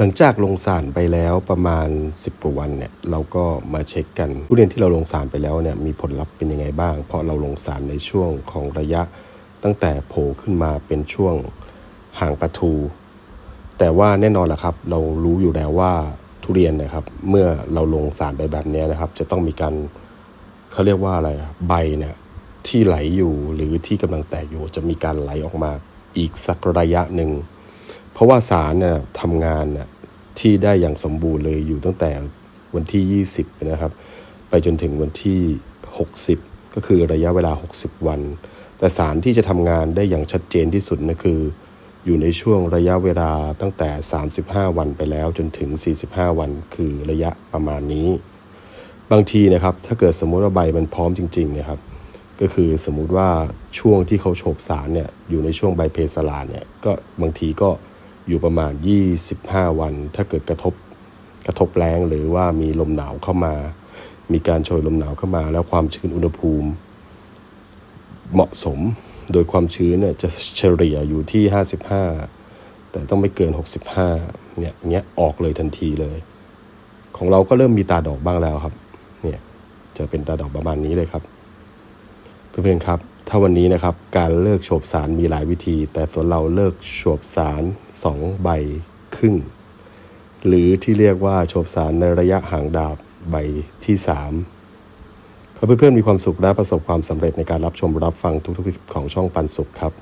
หลังจากลงสารไปแล้วประมาณ 10กว่าวันเนี่ยเราก็มาเช็คกันทุเรียนที่เราลงสารไปแล้วเนี่ยมีผลลัพธ์เป็นยังไงบ้าง เพราะเราลงสารในช่วงของระยะตั้งแต่โผล่ขึ้นมาเป็นช่วงห่างประทู แต่ว่าแน่นอนแหละครับ เรารู้อยู่แล้วว่าทุเรียนนะครับ เมื่อเราลงสารไปแบบนี้นะครับ จะต้องมีการเขาเรียกว่าอะไรใบเนี่ยที่ไหลอยู่หรือที่กำลังแตกอยู่จะมีการไหลออกมาอีกสักระยะหนึ่ง เพราะว่าสารเนี่ยทำงานน่ะที่ได้อย่างสมบูรณ์เลยอยู่ตั้งแต่วันที่ 20 นะครับ ไปจนถึงวันที่ 60 ก็คือระยะเวลา 60 วัน แต่สารที่จะทำงานได้อย่างชัดเจนที่สุดนะคือ อยู่ในช่วงระยะเวลาตั้งแต่ 35 วันไปแล้วจนถึง 45 วันคือระยะประมาณนี้ บางทีนะครับถ้าเกิดสมมติว่าใบมันพร้อมจริงๆนะครับก็คือสมมุติว่าช่วงที่เขาโฉบสารเนี่ยอยู่ในช่วงใบเพสลาเนี่ยก็บางทีก็ อยู่ประมาณ 25 วัน ถ้าเกิดกระทบกระทบแรงหรือว่ามีลมหนาวเข้ามา มีการโชยลมหนาวเข้ามา แล้วความชื้นอุณหภูมิ เหมาะสมโดยความชื้นเนี่ยจะเฉลี่ยอยู่ที่ 55 แต่ต้องไม่เกิน 65เนี่ยอย่างเงี้ยออกเลยทันทีเลย ของเราก็เริ่มมีตาดอกบ้างแล้วครับเนี่ยจะเป็นตาดอกประมาณนี้เลยครับ เพื่อนๆครับ ถ้าวันนี้นะครับการเลิกโฉบสารมีหลายวิธี แต่ส่วนเราเลิกโฉบสาร 2 ใบครึ่ง หรือที่เรียกว่าโฉบสารในระยะห่างดาบใบที่ 3 ขอให้เพื่อนๆมีความสุขและประสบความสำเร็จในการรับชมรับฟังทุกๆคลิปของช่องปันสุขครับ